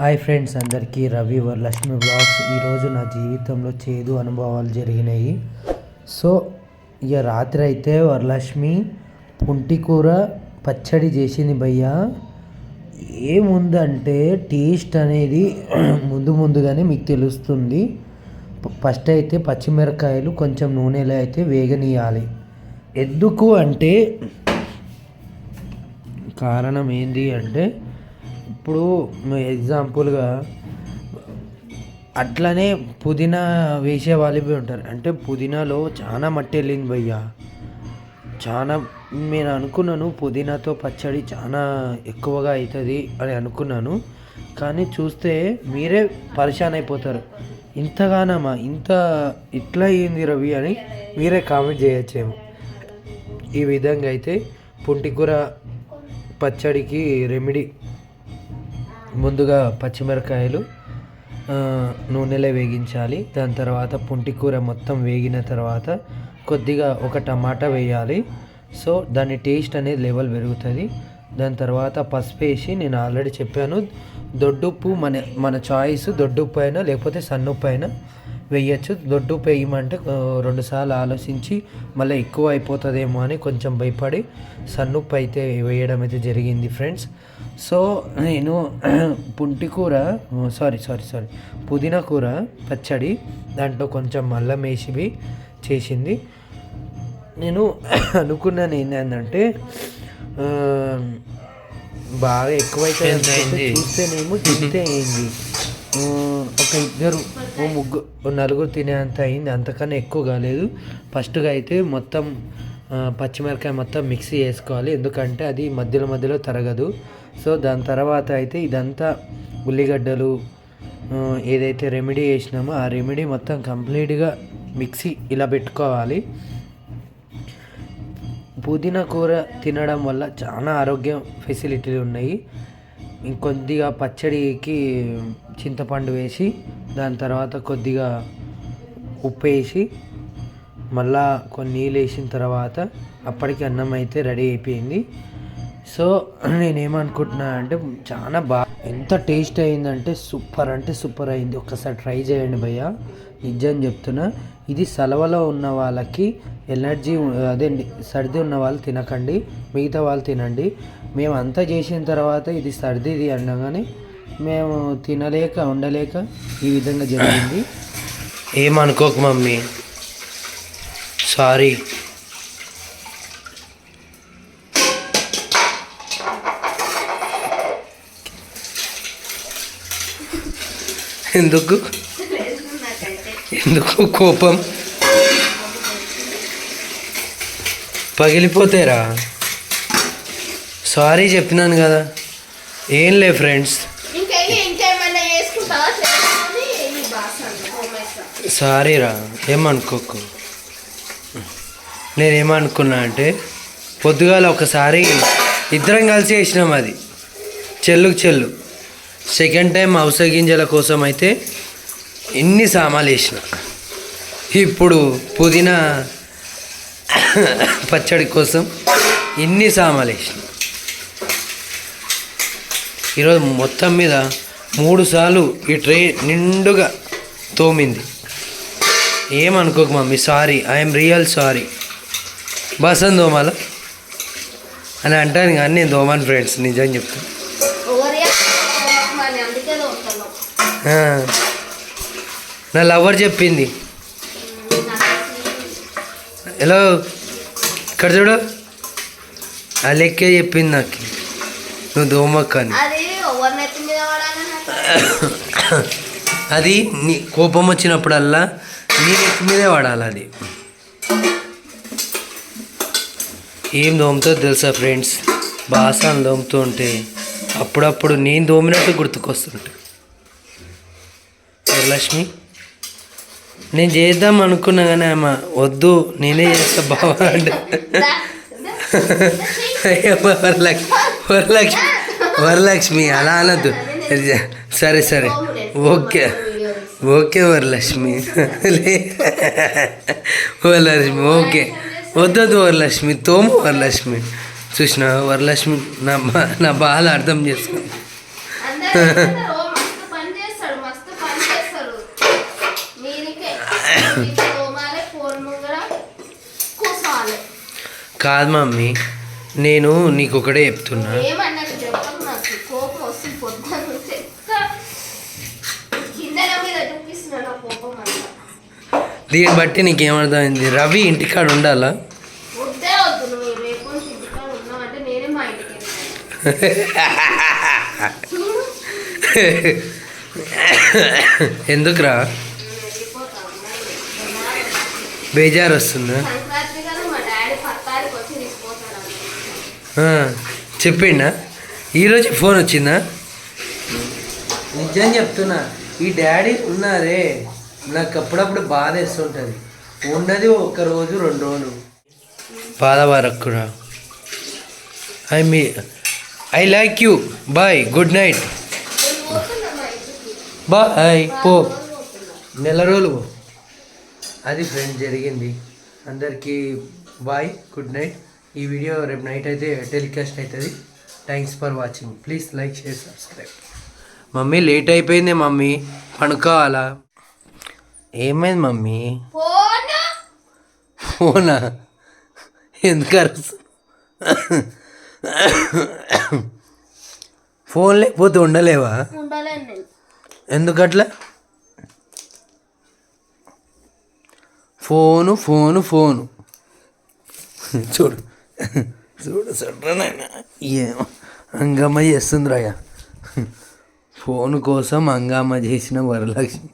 Hi friends అందరికీ Ravi Varalakshmi blogs ఈరోజు నా జీవితంలో చేదు అనుభవాలు జరిగినాయి. సో ఇక రాత్రి అయితే వరలక్ష్మి పుంటి కూర పచ్చడి చేసింది భయ్య. ఏముందంటే టేస్ట్ అనేది ముందు ముందుగానే మీకు తెలుస్తుంది. ఫస్ట్ అయితే పచ్చిమిరకాయలు కొంచెం నూనెలో అయితే వేగనీయాలి. ఎందుకు అంటే కారణం ఏంటి అంటే ఇప్పుడు ఎగ్జాంపుల్గా అట్లనే పుదీనా వేసే వాళ్ళు ఉంటారు. అంటే పుదీనాలో చాలా మట్టి వెళ్ళింది భయ్య. చాలా నేను అనుకున్నాను పుదీనాతో పచ్చడి చాలా ఎక్కువగా అవుతుంది అని అనుకున్నాను. కానీ చూస్తే మీరే పరిశాన్ అయిపోతారు. ఇంతగానమా? ఇంత ఇట్లా అయ్యింది రవి అని మీరే కామెంట్ చేయొచ్చేమో. ఈ విధంగా అయితే పుంటికూర పచ్చడికి రెమెడీ ముందుగా పచ్చిమిరకాయలు నూనెలో వేగించాలి. దాని తర్వాత పుంటికూర మొత్తం వేగిన తర్వాత కొద్దిగా ఒక టమాటా వేయాలి. సో దాని టేస్ట్ అనేది లెవెల్ పెరుగుతుంది. దాని తర్వాత పసుపు వేసి నేను ఆల్రెడీ చెప్పాను దొడ్డుప్పు మన మన చాయిస్ దొడ్డుప్పు అయినా లేకపోతే సన్నుప్పు అయినా వేయచ్చు. దొడ్డుప్పు వేయమంటే రెండుసార్లు ఆలోచించి మళ్ళీ ఎక్కువ అయిపోతుందేమో అని కొంచెం భయపడి సన్నుప్పు అయితే వేయడం అయితే జరిగింది ఫ్రెండ్స్. సో నేను పుంటి కూర సారీ సారీ సారీ పుదీనా కూర పచ్చడి దాంట్లో కొంచెం అల్లం వేసి చేసింది. నేను అనుకున్నాను ఏంటంటే బాగా ఎక్కువైతే చూస్తేనేమో తింటే అయింది ఒక ఇద్దరు ఓ ముగ్గురు ఓ నలుగురు తినేంత అయింది. అంతకన్నా ఎక్కువ కాలేదు. ఫస్ట్గా అయితే మొత్తం పచ్చిమిరకాయ మొత్తం మిక్సీ చేసుకోవాలి ఎందుకంటే అది మధ్యలో మధ్యలో తరగదు. సో దాని తర్వాత అయితే ఇదంతా ఉల్లిగడ్డలు ఏదైతే రెమెడీ వేసినామో ఆ రెమెడీ మొత్తం కంప్లీట్గా మిక్సీ ఇలా పెట్టుకోవాలి. పుదీనా కూర తినడం వల్ల చాలా ఆరోగ్య ఫెసిలిటీలు ఉన్నాయి. ఇంకొద్దిగా పచ్చడికి చింతపండు వేసి దాని తర్వాత కొద్దిగా ఉప్పు వేసి మళ్ళా కొన్ని నీళ్ళు వేసిన తర్వాత అప్పటికి అన్నం అయితే రెడీ అయిపోయింది. సో నేనేమనుకుంటున్నా అంటే చాలా బాగా ఎంత టేస్ట్ అయిందంటే సూపర్ అంటే సూపర్ అయింది. ఒకసారి ట్రై చేయండి భయ్య. నిజం చెప్తున్నా ఇది సలవలో ఉన్న వాళ్ళకి ఎనర్జీ అదే సర్ది ఉన్న వాళ్ళు తినకండి మిగతా వాళ్ళు తినండి. మేము అంతా చేసిన తర్వాత ఇది సర్దిది అనగానే మేము తినలేక ఉండలేక ఈ విధంగా జరిగింది. ఏమనుకోకు మమ్మీ. సారీ. ఎందుకు? ఎందుకు కోపం? పగిలిపోతారా? సారీ చెప్పినాను కదా. ఏం లే ఫ్రెండ్స్? ఇంకెళ్ళి ఇంకేమన్నా చేసుకుంటావా? చేసుకొని నీ బాసన హోమేస్తా సారీ రా ఏమనుకోకు. నేనేమనుకున్నా అంటే పొద్దుగాల ఒకసారి ఇద్దరం కలిసి వేసినాం అది. చెల్లుకు చెల్లు. సెకండ్ టైం అవసర గింజల కోసం అయితే ఇన్ని సామాలు వేసిన? ఇప్పుడు పుదీనా పచ్చడి కోసం ఇన్ని సామాలు వేసిన? ఈరోజు మొత్తం మీద మూడు సార్లు ఈ ట్రే నిండుగా తోమింది. ఏమనుకోకు mummy sorry I'm real sorry బసన్ దోమాల అని అంటాను కానీ నేను దోమాను ఫ్రెండ్స్ నిజం చెప్తాను నా లవర్ చెప్పింది. హలో ఇక్కడ చూడు. ఆ లెక్కే చెప్పింది నాకు. నువ్వు దోమక్క అని అది నీ కోపం వచ్చినప్పుడల్లా నీ నెత్తి మీదే వాడాలి అది. ఏం దోమతో తెలుసా ఫ్రెండ్స్? బాసాలు దోమతూ ఉంటే అప్పుడప్పుడు నేను దోమినట్టు గుర్తుకొస్తుంటా. వరలక్ష్మి నేను చేద్దాం అనుకున్నా కానీ ఆమె వద్దు నేనే చేస్తా బావా అంటే. వరలక్ష్మి వరలక్ష్మి వరలక్ష్మి అలా అనద్దు. సరే సరే. Okay okay Varalakshmi. Varalakshmi okay. వద్దదు Varalakshmi తోము వరలక్ష్మి. చూసిన వరలక్ష్మి నా నా బాధ అర్థం చేసుకో. కాదు మమ్మీ నేను నీకు. ఒకటే చెప్తున్నా దీన్ని బట్టి నీకేమర్థమైంది? రవి ఇంటికాడ ఉండాలా? ఎందుకురా? తీసుకుపోతాడు ఆ, చెప్పిండా? ఈరోజు ఫోన్ వచ్చిందా? నిజం చెప్తున్నా ఈ డాడీ ఉన్నారే నాకు అప్పుడప్పుడు బాధ వేస్తుంటుంది. ఉన్నది ఒక రోజు రెండు రోజులు. బాధ వరకు కూడా I me I like you bye good night. Bye పో. నెల రోజులు పో. అది ఫ్రెండ్ జరిగింది. అందరికీ బాయ్ గుడ్ నైట్ ఈ వీడియో రేపు నైట్ అయితే టెలికాస్ట్ అవుతుంది. Thanks for watching please like share subscribe mummy late అయిపోయింది మమ్మీ. పనుకోవాలా ఏమైంది మమ్మీ? ఫోనా. ఎందుకు ఫోన్ లేకపోతే ఉండలేవా? ఎందుకట్లా? Phone phone phone. చూడు. చూడు చూడరా నాయన. ఏం హంగామా చేస్తుంది రాయ ఫోన్ కోసం హంగామా చేసిన వరలక్ష్మి.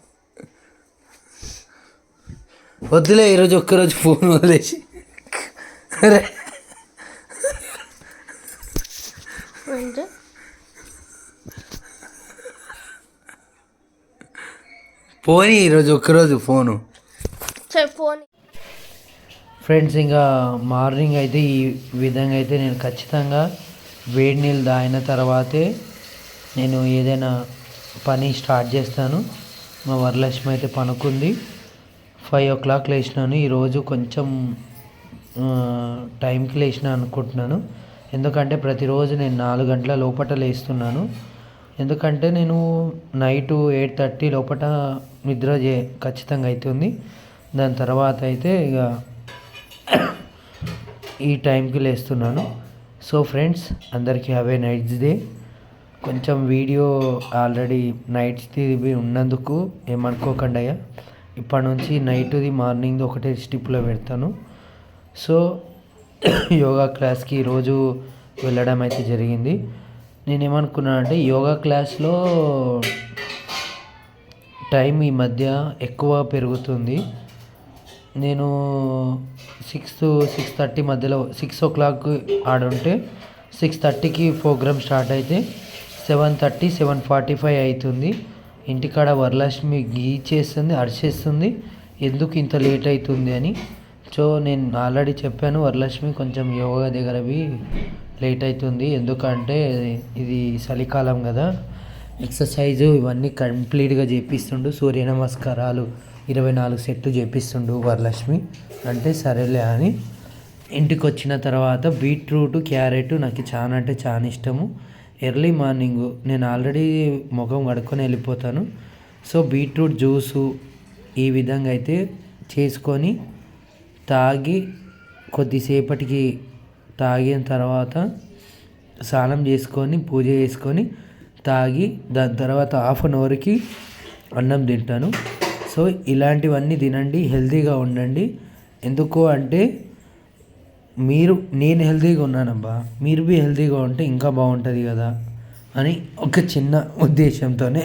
వద్దులే ఈరోజు ఒక్కరోజు ఫోన్ వదిలేసి. అరే. పోనీ ఈరోజు ఒక్కరోజు ఫోను. చెప్పు ఫ్రెండ్స్ ఇంకా మార్నింగ్ అయితే ఈ విధంగా అయితే నేను ఖచ్చితంగా వేడి నీళ్ళు దాగిన తర్వాతే నేను ఏదైనా పని స్టార్ట్ చేస్తాను. మా వరలక్ష్మి అయితే పనుకుంది. ఫైవ్ ఓ క్లాక్ లేచినాను ఈరోజు కొంచెం టైంకి లేచిన అనుకుంటున్నాను. ఎందుకంటే ప్రతిరోజు నేను నాలుగు గంటల లోపట లేస్తున్నాను. ఎందుకంటే నేను నైట్ ఎయిట్ థర్టీ లోపట నిద్ర చే ఖచ్చితంగా అవుతుంది దాని తర్వాత అయితే ఇక ఈ టైంకి లేస్తున్నాను. సో ఫ్రెండ్స్ అందరికీ అవే నైట్స్ డే కొంచెం వీడియో ఆల్రెడీ నైట్స్ది ఉన్నందుకు ఏమనుకోకండి అయ్యా ఇప్పటి నుంచి నైట్ది మార్నింగ్ది ఒకటే స్టిప్లో పెడతాను. సో యోగా క్లాస్కి ఈరోజు వెళ్ళడం అయితే జరిగింది. నేను ఏమనుకున్నానంటే యోగా క్లాస్లో టైం ఈ మధ్య ఎక్కువ పెరుగుతుంది. నేను సిక్స్ సిక్స్ థర్టీ మధ్యలో సిక్స్ ఓ క్లాక్ ఆడుంటే సిక్స్ థర్టీకి ప్రోగ్రామ్ స్టార్ట్ అయితే seven thirty seven forty five అవుతుంది ఇంటికాడ వరలక్ష్మి గీచేస్తుంది అరిచేస్తుంది. ఎందుకు ఇంత లేట్ అవుతుంది అని. సో నేను ఆల్రెడీ చెప్పాను వరలక్ష్మి కొంచెం యోగా దగ్గరవి లేట్ అవుతుంది ఎందుకంటే ఇది చలికాలం కదా. ఎక్సర్సైజు ఇవన్నీ కంప్లీట్గా చేపిస్తుండు. సూర్య నమస్కారాలు. ఇరవై నాలుగు సెట్లు చేపిస్తుండు వరలక్ష్మి. అంటే సరేలే అని ఇంటికి వచ్చిన తర్వాత బీట్రూట్ క్యారెట్ నాకు చాలా అంటే చాలా ఇష్టము. ఎర్లీ మార్నింగ్ నేను ఆల్రెడీ ముఖం కడుక్కొని వెళ్ళిపోతాను. సో బీట్రూట్ జ్యూసు ఈ విధంగా అయితే చేసుకొని తాగి కొద్దిసేపటికి తాగిన తర్వాత స్నానం చేసుకొని పూజ చేసుకొని తాగి దాని తర్వాత హాఫ్ అన్ అవర్కి అన్నం తింటాను. సో ఇలాంటివన్నీ తినండి హెల్తీగా ఉండండి. ఎందుకు అంటే మీరు నేను హెల్తీగా ఉన్నానబ్బా మీరు బి హెల్తీగా ఉంటే ఇంకా బాగుంటుంది కదా అని ఒక చిన్న ఉద్దేశంతోనే.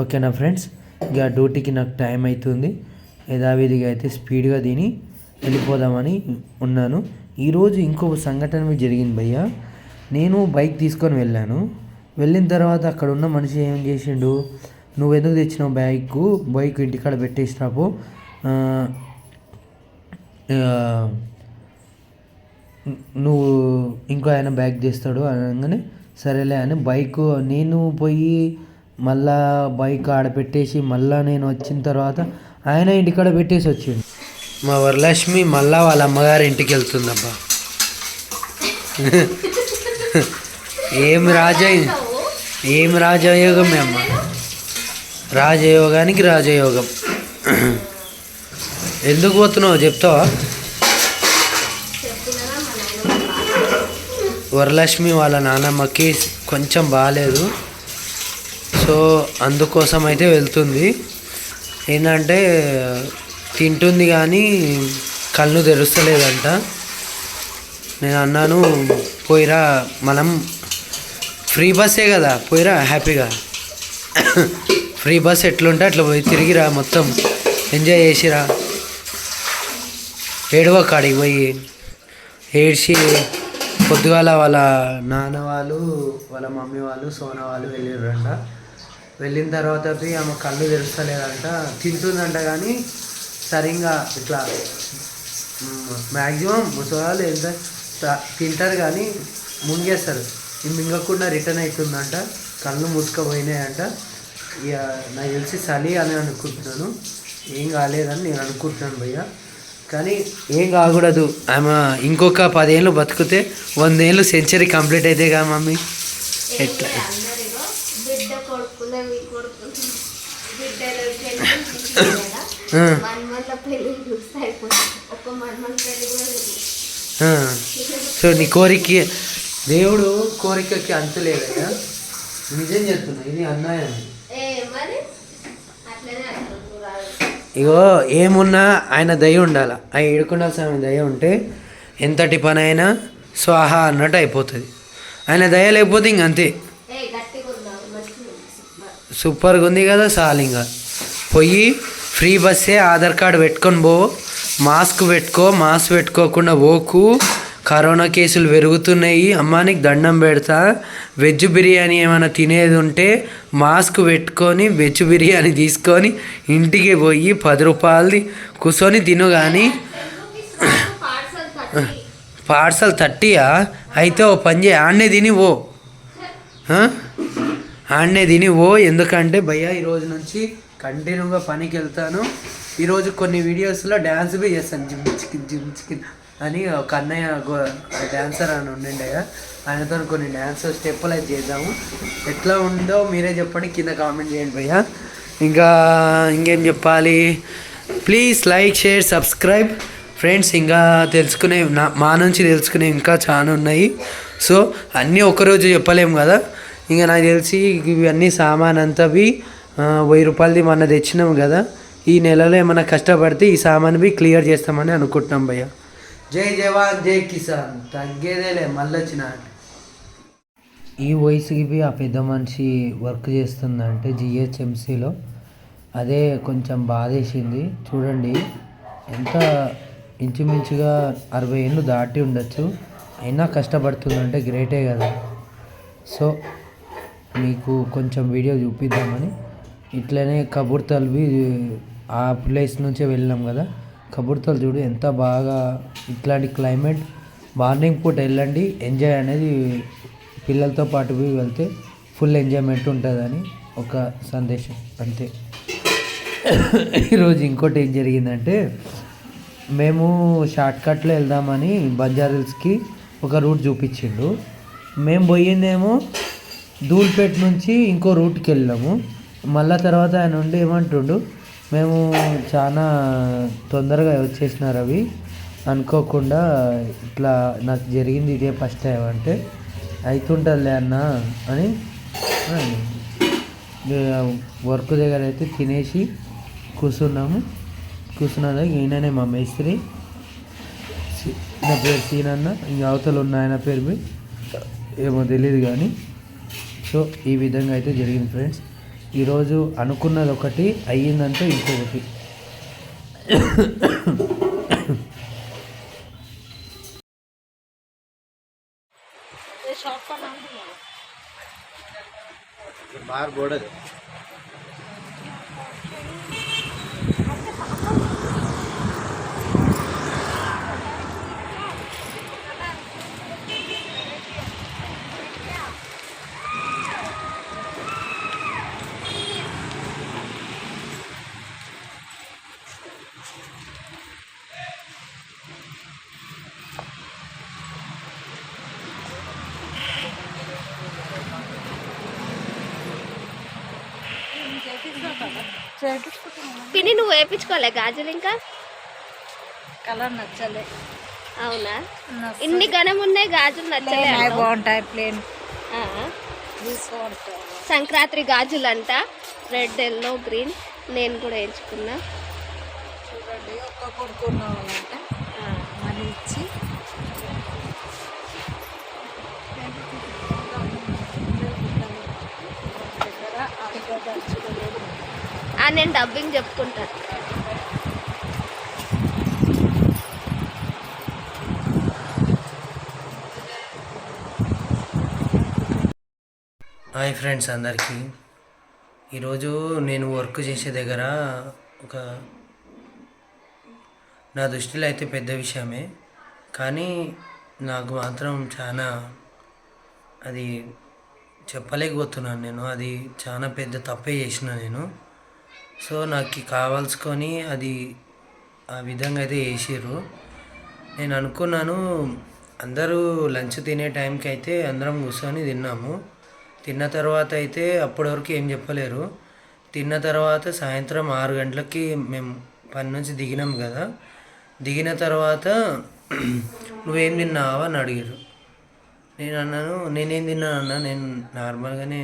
ఓకేనా ఫ్రెండ్స్ ఇక డ్యూటీకి నాకు టైం అవుతుంది యథావిధిగా అయితే స్పీడ్గా తిని వెళ్ళిపోదామని ఉన్నాను. ఈరోజు ఇంకో సంఘటన జరిగింది భయ్య. నేను బైక్ తీసుకొని వెళ్ళాను. వెళ్ళిన తర్వాత అక్కడ ఉన్న మనిషి ఏం చేసిండు? నువ్వు ఎందుకు తెచ్చినావు బైక్ బైక్ ఇంటికాడ ఆ, నువ్వు ఇంకో ఆయన బ్యాగ్ తీస్తాడు అనగానే సరేలే అని బైక్ నేను పోయి మళ్ళా బైక్ ఆడ పెట్టేసి మళ్ళా నేను వచ్చిన తర్వాత ఆయన ఇంటికాడ పెట్టేసి వచ్చిండు. మా వరలక్ష్మి మళ్ళా వాళ్ళ అమ్మగారి ఇంటికి వెళ్తుందబ్బా. ఏం రాజ ఏం రాజయోగమే అమ్మ. రాజయోగానికి రాజయోగం. ఎందుకు పోతున్నావు? చెప్తావా? వరలక్ష్మి వాళ్ళ నానమ్మకి కొంచెం బాగాలేదు సో అందుకోసం అయితే వెళ్తుంది. ఏంటంటే తింటుంది కానీ కళ్ళు తెరుస్తలేదంట. నేను అన్నాను పోయిరా మనం ఫ్రీ బస్సే కదా పోయిరా హ్యాపీగా. ఫ్రీ బస్ ఎట్లుంటే అట్లా పోయి తిరిగిరా మొత్తం. ఎంజాయ్ చేసిరా. ఏడవ కాడికి పోయి ఏడ్చి పొద్దుగాల వాళ్ళ నాన్న వాళ్ళు వాళ్ళ మమ్మీ వాళ్ళు సోన వాళ్ళు వెళ్ళిర్రంట. వెళ్ళిన తర్వాత పోయి ఆమె కళ్ళు తెరుస్తలేదంట. తింటుందంట కానీ సరిగా ఇట్లా మ్యాక్సిమం ముసలాళ్ళు ఎంత తింటారు కానీ ముంగేస్తారు. మింగకుండా రిటర్న్ అవుతుందంట కళ్ళు మూసుకపోయినాయంట. నాకు తెలిసి చలి అని అనుకుంటున్నాను. ఏం కాలేదని నేను అనుకుంటున్నాను భయ్య. కానీ ఏం కాకూడదు. ఆమె ఇంకొక పదేళ్ళు బతికితే వందేళ్ళు సెంచరీ కంప్లీట్ అయితే కదా మమ్మీ. ఎట్లా. సో నీ కోరిక దేవుడు కోరికకి అంతు లేదయ్యా నిజం చెప్తున్నా ఇది అన్యాయం ఏ మరి అట్లనే అంటారు రాదు ఇగో ఏమున్నా ఆయన దయ ఉండాలి. ఆ ఏడుకొండల స్వామి దయ ఉంటే ఎంతటి పని అయినా స్వాహ అన్నట్టు అయిపోతుంది. ఆయన దయ లేకపోతే ఇంక సూపర్. సూపర్గా ఉంది కదా సాలింగా. పోయి ఫ్రీ బస్సే ఆధార్ కార్డు పెట్టుకొని పో మాస్క్ పెట్టుకో మాస్క్ పెట్టుకోకుండా పోకు కరోనా కేసులు పెరుగుతున్నాయి. అమ్మానికి దండం పెడతా. వెజ్ బిర్యానీ ఏమైనా తినేది ఉంటే మాస్క్ పెట్టుకొని వెజ్ బిర్యానీ తీసుకొని ఇంటికి పోయి పది రూపాయలది కూర్చొని తిను కానీ పార్సల్ థర్టీయా? అయితే ఓ పని చేయి. ఆడనే తిని ఓ ఆడనే తిని ఓ ఎందుకంటే భయ్య ఈ రోజు నుంచి కంటిన్యూగా పనికి వెళ్తాను ఈరోజు కొన్ని వీడియోస్లో డ్యాన్స్ బి చేస్తాను. జిమ్ చికిన్ జిమ్ చికిన్ అని ఒక అన్నయ్య డ్యాన్సర్ అని ఉండిండే ఆయనతో కొన్ని డ్యాన్స్ స్టెప్పులు అయితే చేద్దాము. ఎట్లా ఉందో మీరే చెప్పండి కింద కామెంట్ చేయండి భయ్య. ఇంకా ఇంకేం చెప్పాలి? Please like share subscribe friends ఇంకా తెలుసుకునే నా మా నుంచి తెలుసుకునే ఇంకా చాలా ఉన్నాయి. సో అన్నీ ఒకరోజు చెప్పలేము కదా. ఇంకా నాకు తెలిసి ఇవన్నీ సామాన్ అంతవి వెయ్యి రూపాయలది మొన్న తెచ్చినాం కదా. ఈ నెలలో ఏమైనా కష్టపడితే ఈ సామాన్వి క్లియర్ చేస్తామని అనుకుంటున్నాం భయ్య. జై జవాన్ జై కిసాన్. తగ్గేదేలే మళ్ళీ వచ్చిన ఈ వయసుకి ఆ పెద్ద మనిషి వర్క్ చేస్తుందంటే జిహెచ్ఎంసీలో. అదే కొంచెం బాధేసింది. చూడండి ఎంత ఇంచుమించుగా అరవై ఏళ్ళు దాటి ఉండొచ్చు. అయినా కష్టపడుతుందంటే గ్రేటే కదా. సో మీకు కొంచెం వీడియో చూపిద్దామని. ఇట్లనే కబుర్తల్వి ఆ ప్లేస్ నుంచే వెళ్ళాం కదా. కబుర్తలు చూడు ఎంత బాగా ఇట్లాంటి క్లైమేట్. మార్నింగ్ పూట వెళ్ళండి ఎంజాయ్ అనేది పిల్లలతో పాటు పోయి వెళ్తే ఫుల్ ఎంజాయ్మెంట్ ఉంటుందని ఒక సందేశం అంతే. ఈరోజు ఇంకోటి ఏం జరిగిందంటే మేము షార్ట్కట్లో వెళ్దామని బంజార్ హిల్స్కి ఒక రూట్ చూపించిండు. మేము పోయిందేమో ధూల్పేట్ నుంచి ఇంకో రూట్కి వెళ్ళాము. మళ్ళా తర్వాత ఆయన ఉండి ఏమంటుండు మేము చాలా తొందరగా వచ్చేసినారు అవి. అనుకోకుండా ఇట్లా నాకు జరిగింది ఇదే ఫస్ట్ టైం అంటే. అవుతుంటుందిలే అన్న అని వర్క్ దగ్గర అయితే తినేసి కూర్చున్నాము. కూర్చున్నాను ఈయననే మా మేస్త్రి. నా పేరు సీనన్న ఇంకా అవతలు ఉన్న ఆయన పేరు మీ. ఏమో తెలియదు కానీ. సో ఈ విధంగా అయితే జరిగింది ఫ్రెండ్స్. ఈరోజు అనుకున్నది ఒకటి అయ్యిందంటే ఇంకొకటి. బార్ బోడదు పిన్ని నువ్వు వేయించుకోలే గాజులు ఇంకా? కలర్ నచ్చలే. అవునా? ఇన్ని ఘనం ఉన్నాయి గాజులు నచ్చలే? బాగుంటాయి ప్లేన్. సంక్రాంతి గాజులు అంట రెడ్ ఎల్లో గ్రీన్ నేను కూడా ఎంచుకున్నా చూడండి ఒక్క మనీ ఇచ్చి దగ్గర అడగదలుచుకోలేదు ఆ నేను డబ్బింగ్ చెప్పుకుంటాను హాయ్ ఫ్రెండ్స్ అందరికీ. ఈరోజు నేను వర్క్ చేసే దగ్గర ఒక నా దృష్టిలో అయితే పెద్ద విషయమే. కానీ నాకు మాత్రం చాలా అది చెప్పలేకపోతున్నాను నేను. అది చాలా పెద్ద తప్పే చేసిన నేను. సో నాకు కావాల్సుకొని అది ఆ విధంగా అయితే వేసారు నేను అనుకున్నాను అందరూ లంచ్ తినే టైంకి అయితే అందరం కూర్చొని తిన్నాము. తిన్న తర్వాత అయితే అప్పటి వరకు ఏం చెప్పలేరు. తిన్న తర్వాత సాయంత్రం ఆరు గంటలకి మేము పని నుంచి దిగినాం కదా. దిగిన తర్వాత నువ్వేం తిన్నావా అని అడిగారు నేను అన్నాను నేనేం తిన్నాను అన్న నేను నార్మల్గానే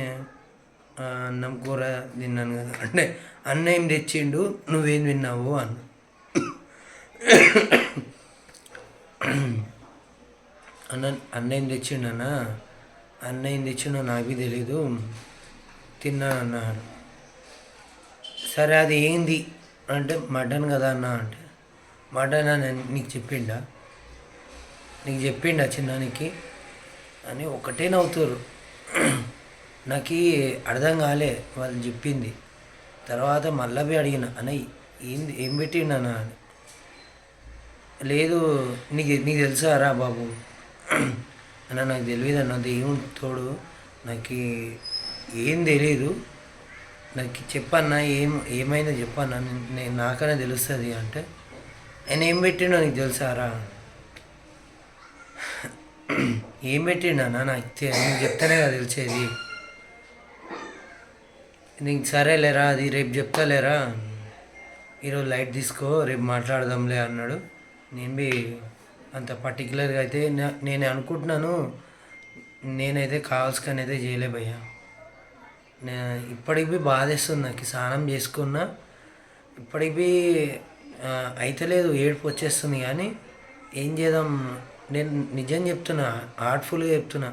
అన్నం కూర తిన్నాను కదా. అంటే అన్న ఏం తెచ్చిండు? నువ్వేం తిన్నావు అన్న. అన్న అన్న ఏం తెచ్చిండు అన్న? అన్న ఏం తెచ్చిండో నాకు తెలీదు. తిన్నాను అన్నాడు సరే అది ఏంది? అంటే మటన్ కదా అన్న అంటే. మటన్ అని నీకు చెప్పిండా? నీకు చెప్పిండా చిన్నానికి? అని ఒకటే నవ్వుతారు. నాకు అర్థం కాలే వాళ్ళు చెప్పింది. తర్వాత మళ్ళీ పోయి అడిగిన అన్న ఏంది ఏం పెట్టిండు అన్న? అని. లేదు నీకు నీకు తెలుసారా బాబు? అన్న నాకు తెలియదు అన్న దేవుని తోడు నాకు ఏం తెలియదు నాకు చెప్పన్నా ఏం ఏమైందో చెప్పన్నా నేను నాకనే తెలుస్తుంది అంటే ఆయన ఏం పెట్టిండో నీకు తెలుసారా ఏం పెట్టిండు అన్న నాకు నేను చెప్తేనే కదా తెలిసేది. నీకు సరేలేరా అది రేపు చెప్తాలేరా ఈరోజు లైట్ తీసుకో రేపు మాట్లాడదాంలే అన్నాడు. నేను బి అంత పర్టికులర్గా అయితే నేను అనుకుంటున్నాను. నేనైతే కావాల్సిన అయితే చేయలే భయ్యా. ఇప్పటికి బాధేస్తుంది నాకు స్నానం చేసుకున్నా. ఇప్పటికి బి ఆ, అయితలేదు ఏడుపు వచ్చేస్తుంది కానీ ఏం చేద్దాం? నేను నిజం చెప్తున్నా హార్ట్ఫుల్గా చెప్తున్నా.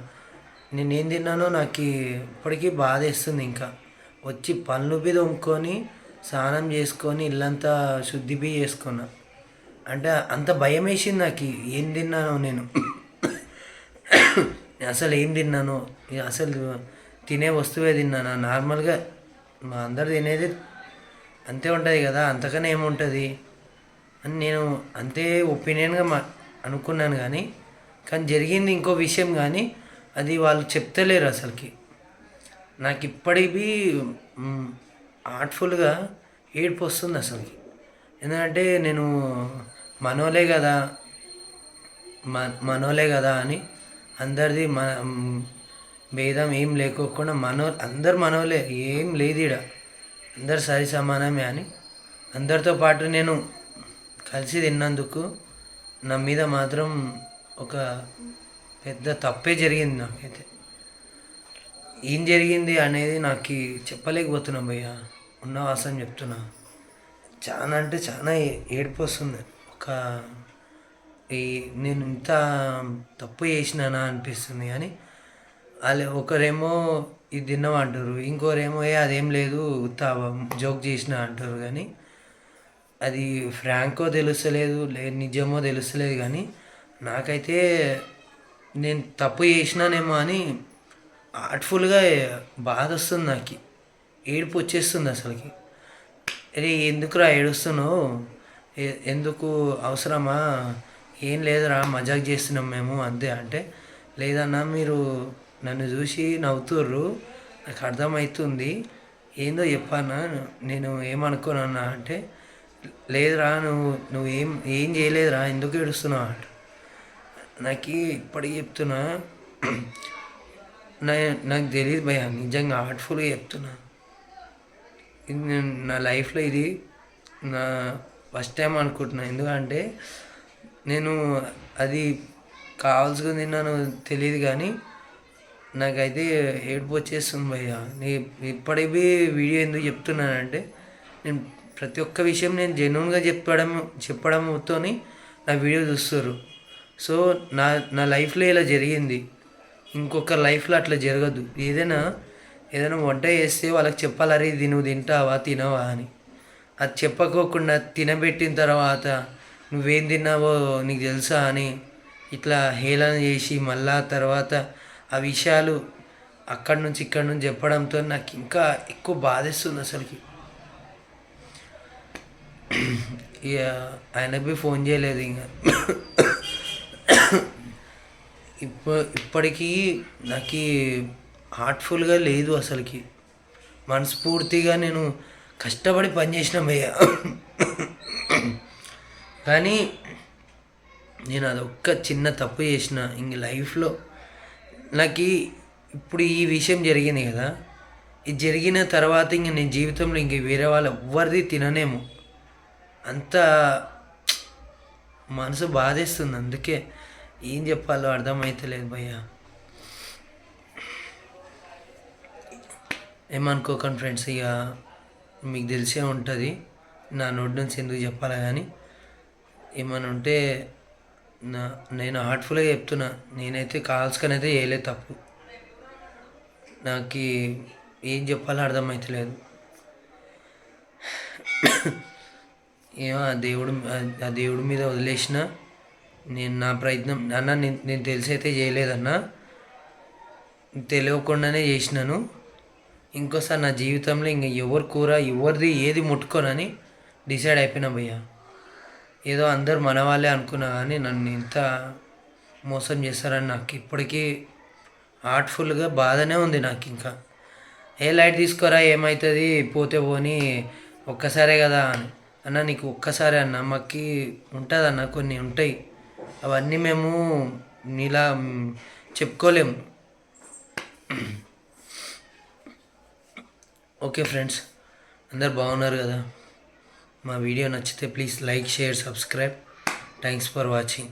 నేను ఏం తిన్నానో నాకు ఇప్పటికీ బాధేస్తుంది ఇంకా. వచ్చి పళ్ళు మీద వంకొని స్నానం చేసుకొని ఇల్లంతా శుద్ధి బి చేసుకున్నా. అంటే అంత భయం వేసింది నాకు. ఏం తిన్నానో నేను. అసలు ఏం తిన్నాను? అసలు తినే వస్తువే తిన్నాను? నార్మల్గా మా అందరు తినేది అంతే ఉంటుంది కదా. అంతకనే ఏముంటుంది అని నేను అంతే ఒపీనియన్గా మా అనుకున్నాను కానీ కానీ జరిగింది ఇంకో విషయం కానీ అది వాళ్ళు చెప్తలేరు అసలుకి. నాకు ఇప్పటికీ ఆర్ట్ఫుల్గా ఏడుపు వస్తుంది అసలుకి. ఎందుకంటే నేను మనోలే కదా మ మనోలే కదా అని అందరిది మన భేదం ఏం లేకోకుండా మనో అందరు మనోలే ఏం లేదు ఈడ. అందరు సరి సమానమే అని అందరితో పాటు నేను కలిసి తిన్నందుకు నా మీద మాత్రం ఒక పెద్ద తప్పే జరిగింది నాకైతే. ఏం జరిగింది అనేది నాకు చెప్పలేకపోతున్నా భయ్య. ఉన్న వాసన చెప్తున్నా. చాలా అంటే చాలా ఏడుపు వస్తుంది. ఒక ఈ నేను ఇంత తప్పు చేసినానా అనిపిస్తుంది కానీ వాళ్ళు ఒకరేమో ఇది తిన్నాం అంటారు. ఇంకోరేమో ఏ అదేం లేదు ఉత్తా జోక్ చేసిన అంటారు కానీ అది ఫ్రాంకో తెలుస్తలేదు లే నిజమో తెలుస్తలేదు కానీ నాకైతే నేను తప్పు చేసినానేమో అని ఆర్ట్ఫుల్గా బాధ వస్తుంది నాకు. ఏడుపు వచ్చేస్తుంది అసలుకి. అరే ఎందుకురా ఏడుస్తున్నావు? ఎందుకు అవసరమా? ఏం లేదురా మజాక్ చేస్తున్నాం మేము అంతే. అంటే లేదన్నా మీరు నన్ను చూసి నవ్వుతుర్రు నాకు అర్థమవుతుంది ఏందో చెప్పానా నేను ఏమనుకోనన్నా అంటే లేదురా నువ్వు నువ్వు ఏం ఏం చేయలేదురా ఎందుకు ఏడుస్తున్నావు అంట. నాకు ఇప్పటికి చెప్తున్నా నా నాకు తెలియదు భయ నిజంగా హార్ట్ఫుల్గా చెప్తున్నా. ఇది నేను నా లైఫ్లో ఇది నా ఫస్ట్ టైం అనుకుంటున్నా. ఎందుకంటే నేను అది కావాల్సుకుని తిన్నాను తెలియదు కానీ నాకైతే ఏడుపు వచ్చేస్తుంది భయ్య. నీ ఇప్పటికీ వీడియో ఎందుకు చెప్తున్నానంటే నేను ప్రతి ఒక్క విషయం నేను జెన్యున్గా చెప్పడం చెప్పడంతో నా వీడియో చూస్తారు సో నా నా లైఫ్లో ఇలా జరిగింది. ఇంకొక లైఫ్లో అట్లా జరగదు. ఏదైనా ఏదైనా వంట చేస్తే వాళ్ళకి చెప్పాలి అరే ఇది నువ్వు తింటావా తినవా అని. అది చెప్పకోకుండా తినబెట్టిన తర్వాత నువ్వేం తిన్నావో నీకు తెలుసా అని ఇట్లా హేళన చేసి మళ్ళా తర్వాత ఆ విషయాలు అక్కడి నుంచి ఇక్కడి నుంచి చెప్పడంతో నాకు ఇంకా ఎక్కువ బాధేస్తుంది అసలుకి. ఇక ఆయనకి ఫోన్ చేయలేదు ఇంకా. ఇప్ప ఇప్పటికీ నాకు హార్ట్ఫుల్గా లేదు అసలుకి. మనస్ఫూర్తిగా నేను కష్టపడి పనిచేసిన భయ్య కానీ నేను అదొక్క చిన్న తప్పు చేసిన ఇంక లైఫ్లో. నాకు ఇప్పుడు ఈ విషయం జరిగింది కదా. ఇది జరిగిన తర్వాత ఇంక నేను జీవితంలో ఇంక వేరే వాళ్ళు ఎవ్వరిది తిననేమో. అంత మనసు బాధేస్తుంది అందుకే. ఏం చెప్పాలో అర్థమవుతలేదు భయ్య. ఏమనుకోకండి ఫ్రెండ్స్ ఇక మీకు తెలిసే ఉంటుంది నా నోటి నుంచి ఎందుకు చెప్పాలా కానీ ఏమైనా ఉంటే నా నేను హార్ట్ఫుల్గా చెప్తున్నా నేనైతే కావాల్సుకొని అయితే చేయలేదు తప్పు. నాకు ఏం చెప్పాలో అర్థమవుతలేదు ఏమో ఆ దేవుడు ఆ దేవుడి మీద వదిలేసిన నేను నా ప్రయత్నం అన్న నేను నేను తెలిసి అయితే చేయలేదన్నా. తెలియకుండానే చేసినాను. ఇంకోసారి నా జీవితంలో ఇంక ఎవరి కూర ఎవరిది ఏది ముట్టుకోనని డిసైడ్ అయిపోయినా భయ్య. ఏదో అందరు మన వాళ్ళే అనుకున్నా కానీ నన్ను ఇంత మోసం చేస్తారని నాకు ఇప్పటికీ హార్ట్ఫుల్గా బాధనే ఉంది నాకు ఇంకా. ఏ లైట్ తీసుకోరా ఏమవుతుంది పోతే పోని ఒక్కసారే కదా అని. అన్న నీకు ఒక్కసారే అన్న మాకు ఉంటుంది అన్న కొన్ని ఉంటాయి. అవన్నీ మేము నీలా చెప్పుకోలేము. ఓకే ఫ్రెండ్స్ అందరు బాగున్నారు కదా? మా వీడియో నచ్చితే please like share subscribe. Thanks for watching.